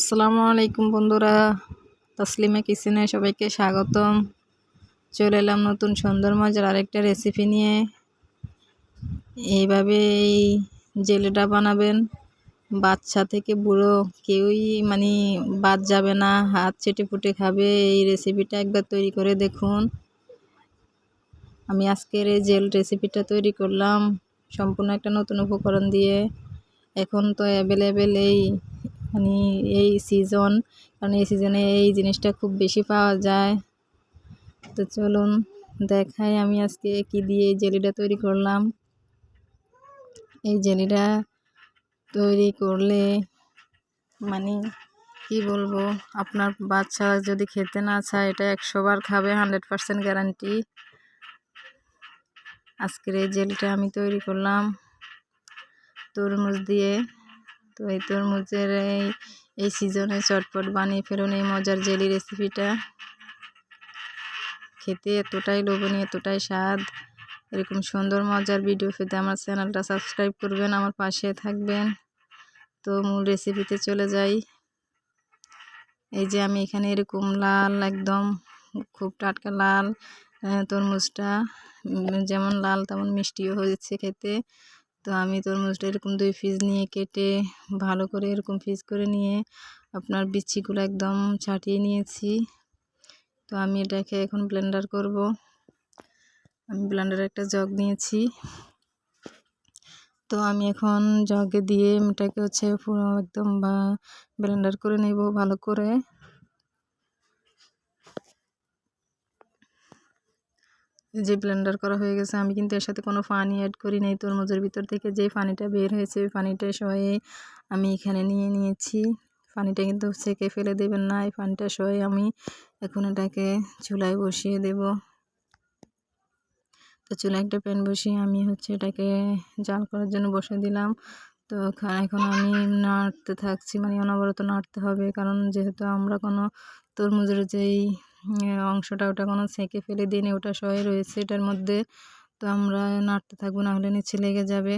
আসসালামু আলাইকুম বন্ধুরা। তসলিমা কিচেনে সবাইকে স্বাগতম। চলে এলাম নতুন সুন্দর মজার আরেকটা রেসিপি নিয়ে। এইভাবে এই জেলেটা বানাবেন। বাচ্চা থেকে বুড়ো কেউই মানে বাদ যাবে না, হাত চেটে ফুটে খাবে। এই রেসিপিটা একবার তৈরি করে দেখুন। আমি আজকের এই জেল রেসিপিটা তৈরি করলাম। সম্পূর্ণ একটা নতুন উপকরণ দিয়ে। এখন তো অ্যাভেলেবেল এই মানে এই সিজন কারণ এই সিজনে এই জিনিসটা খুব বেশি পাওয়া যায়। তো চলুন দেখাই আমি আজকে কি দিয়ে জেলিটা তৈরি করলাম। এই জেলিটা তৈরি করলে মানে কি বলব, আপনার বাচ্চা যদি খেতে না চায়, এটা একশোবার খাবে, হান্ড্রেড পারসেন্ট গ্যারান্টি আজকের এই জেলটা আমি তৈরি করলাম। তরমুজ দিয়ে তো এই তরমুজের এই এই সিজনে চটপট বানিয়ে ফেলুন এই মজার জেলি রেসিপিটা খেতে এতটাই লোভনীয়, এতটাই স্বাদ। এরকম সুন্দর, মজার ভিডিও পেতে আমার চ্যানেলটা সাবস্ক্রাইব করবেন, আমার পাশে থাকবেন। তো মূল রেসিপিতে চলে যাই। এই যে আমি এখানে এরকম লাল, একদম খুব টাটকা লাল তরমুজটা যেমন লাল তেমন মিষ্টিও হয়েছে খেতে। তো আমি তরমুজটা এরকম দুই পিস নিয়ে কেটে ভালো করে এরকম পিস করে নিয়ে আপনার বিচ্ছিগুলো একদম ছাটিয়ে নিয়েছি। তো আমি এটাকে এখন ব্লেন্ডার করব। আমি ব্লেন্ডারে একটা জগ নিয়েছি। তো আমি এখন জগে দিয়ে এটাকে হচ্ছে একদম ব্লেন্ডার করে নেব ভালো করে। যে ব্লেন্ডার করা হয়ে গেছে, আমি কিন্তু এর সাথে কোনো পানি অ্যাড করি নাই। তরমুজের ভিতর থেকে যে পানিটা বের হয়েছে, ওই পানিটা সয়ে আমি এখানে নিয়ে নিয়েছি। পানিটা কিন্তু ছেঁকে ফেলে দেবেন না, এই পানিটা সয়ে আমি এখন এটাকে চুলায় বসিয়ে দেব। তো চুলায় একটা প্যান বসিয়ে আমি হচ্ছে এটাকে জাল করার জন্য বসে দিলাম। তো এখন আমি নাড়তে থাকছি মানে অনবরত নাড়তে হবে, কারণ যেহেতু আমরা কোনো তরমুজের যেই অংশটা ওটা কোনো সেঁকে ফেলে দিই ওটা সয়ে রয়েছে, এটার মধ্যে তো আমরা নাড়তে থাকব, নাহলে নিচে লেগে যাবে।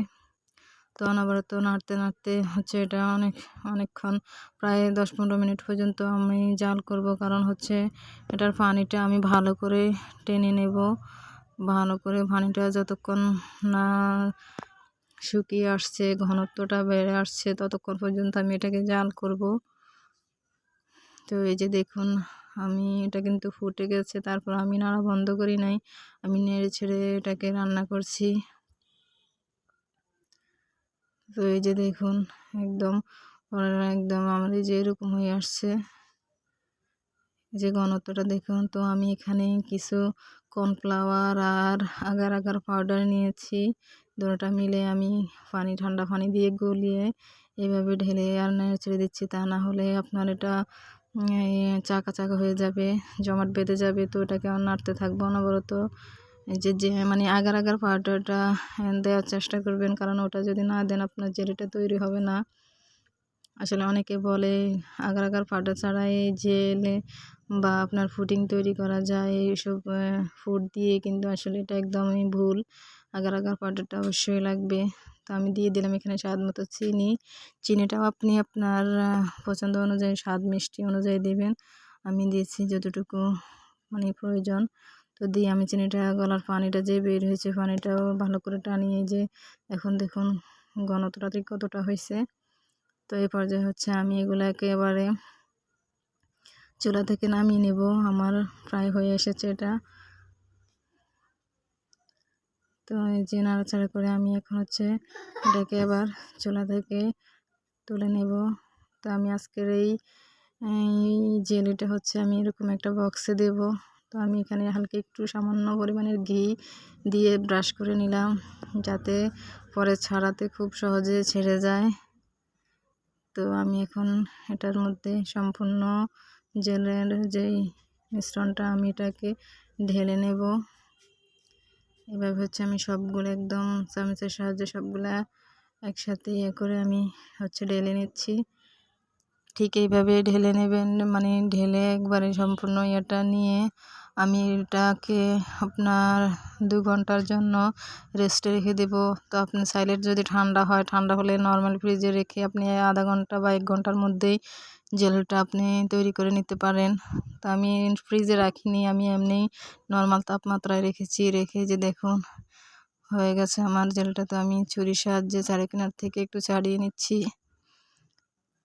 তো অনবরত নাড়তে নাড়তে হচ্ছে এটা অনেক, অনেকক্ষণ, প্রায় দশ পনেরো মিনিট পর্যন্ত আমি জাল করব, কারণ হচ্ছে এটার পানিটা আমি ভালো করে টেনে নেব। ভালো করে পানিটা যতক্ষণ না শুকিয়ে আসছে, ঘনত্বটা বেড়ে আসছে, ততক্ষণ পর্যন্ত আমি এটাকে জাল করব। তো এই যে দেখুন আমি এটা কিন্তু ফুটে গেছে, তারপর আমি নাড়া বন্ধ করি নাই, আমি নেড়ে ছেড়ে এটাকে রান্না করছি। তো এই যে দেখুন, একদম একদম আমার এই যে এরকম হয়ে আসছে। যে ঘনত্বটা দেখুন, তো আমি এখানে কিছু কর্নফ্লাওয়ার আর আগার আগার পাউডার নিয়েছি। দুটোটা মিলে আমি পানি, ঠান্ডা পানি দিয়ে গলিয়ে এভাবে ঢেলে আর নেড়ে ছেড়ে দিচ্ছি, তা না হলে আপনার এটা চাকা চাকা হয়ে যাবে, জমাট বেঁধে যাবে, তো ওটাকে এটাকে নাড়তে থাকব অনবরত যে যে মানে আগার আগার পাউডারটা দেওয়ার চেষ্টা করবেন, কারণ ওটা যদি না দেন আপনার জেলিটা তৈরি হবে না। আসলে অনেকে বলে, আগার আগার পাউডার ছাড়াই জেলে বা আপনার ফুডিং তৈরি করা যায় এইসব ফুড দিয়ে, কিন্তু আসলে এটা একদমই ভুল। আগার আগার পাউডারটা অবশ্যই লাগবে। তো আমি দিয়ে দিলাম এখানে স্বাদ মতো চিনি। চিনিটাও আপনি আপনার পছন্দ অনুযায়ী, স্বাদ মিষ্টি অনুযায়ী দেবেন। আমি দিয়েছি যতটুকু মানে প্রয়োজন। তো দিয়ে আমি চিনিটা, গলার পানিটা যে বের হয়েছে, পানিটাও ভালো করে টানিয়ে যে, এখন দেখুন ঘনত্বটা কতটা হয়েছে। তো এই পর্যায়ে হচ্ছে আমি এগুলো একেবারে চুলা থেকে নামিয়ে নেব। আমার প্রায় হয়ে এসেছে এটা। তো এই যে নাড়াচাড়া করে আমি এখন হচ্ছে এটাকে আবার চুলা থেকে তুলে নেব। তো আমি আজকের এই জেলিটা হচ্ছে আমি এরকম একটা বক্সে দেব। তো আমি এখানে হালকা একটু সামান্য পরিমাণের ঘি দিয়ে ব্রাশ করে নিলাম যাতে পরে ছাড়াতে খুব সহজে ছেড়ে যায়। তো আমি এখন এটার মধ্যে সম্পূর্ণ জেলের যেই মিশ্রণটা আমি এটাকে ঢেলে নেব। এভাবে হচ্ছে আমি সবগুলো একদম চামচের সাহায্যে সবগুলা একসাথে ইয়ে করে আমি হচ্ছে ডেলে নিচ্ছি। ঠিক এইভাবে ঢেলে নেবেন মানে ঢেলে একবারে সম্পূর্ণ ইয়েটা নিয়ে আমি এটাকে আপনার দু ঘণ্টার জন্য রেস্টে রেখে দেব। তো আপনি সাইলেট যদি ঠান্ডা হয়, ঠান্ডা হলে নর্মাল ফ্রিজে রেখে আপনি আধা ঘণ্টা বা এক ঘণ্টার মধ্যেই জেলটা আপনি তৈরি করে নিতে পারেন। তো আমি ফ্রিজে রাখিনি, আমি এমনি নর্মাল তাপমাত্রায় রেখেছি, রেখে যে দেখুন হয়ে গেছে আমার জেলটা। তো আমি ছুরির সাহায্যে চারি কিনার থেকে একটু ছাড়িয়ে নিচ্ছি।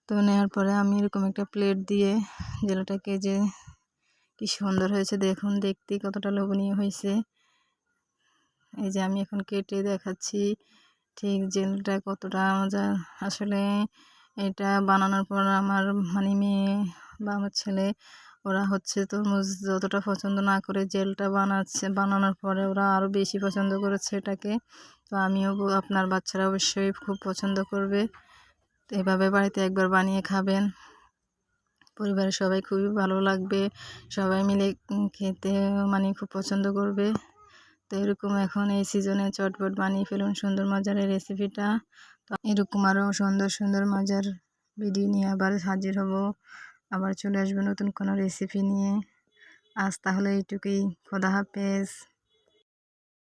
তো নেওয়ার পরে আমি এরকম একটা প্লেট দিয়ে জেলটাকে যে কি সুন্দর হয়েছে দেখুন, দেখতে কতটা লোভনীয় হয়েছে। এই যে আমি এখন কেটে দেখাচ্ছি ঠিক জেলটা কতটা মজা। আসলে এটা বানানোর পর আমার মানে মেয়ে বা আমার ছেলে, ওরা হচ্ছে তরমুজ যতটা পছন্দ না করে জেলটা বানাচ্ছে, বানানোর পরে ওরা আরও বেশি পছন্দ করেছে এটাকে। তো আমিও আপনার বাচ্চারা অবশ্যই খুব পছন্দ করবে। তো এভাবে বাড়িতে একবার বানিয়ে খাবেন। পরিবারের সবাই খুবই ভালো লাগবে। সবাই মিলে খেতে মানে খুব পছন্দ করবে। তো এরকম এখন এই সিজনে চটপট বানিয়ে ফেলুন সুন্দর মজার এই রেসিপিটা তো এরকম আরও সুন্দর সুন্দর মজার ভিডিও নিয়ে আবার হাজির হব। আবার চলে আসব নতুন কোনো রেসিপি নিয়ে। আজ তাহলে এইটুকুই। খোদা হাফেজ।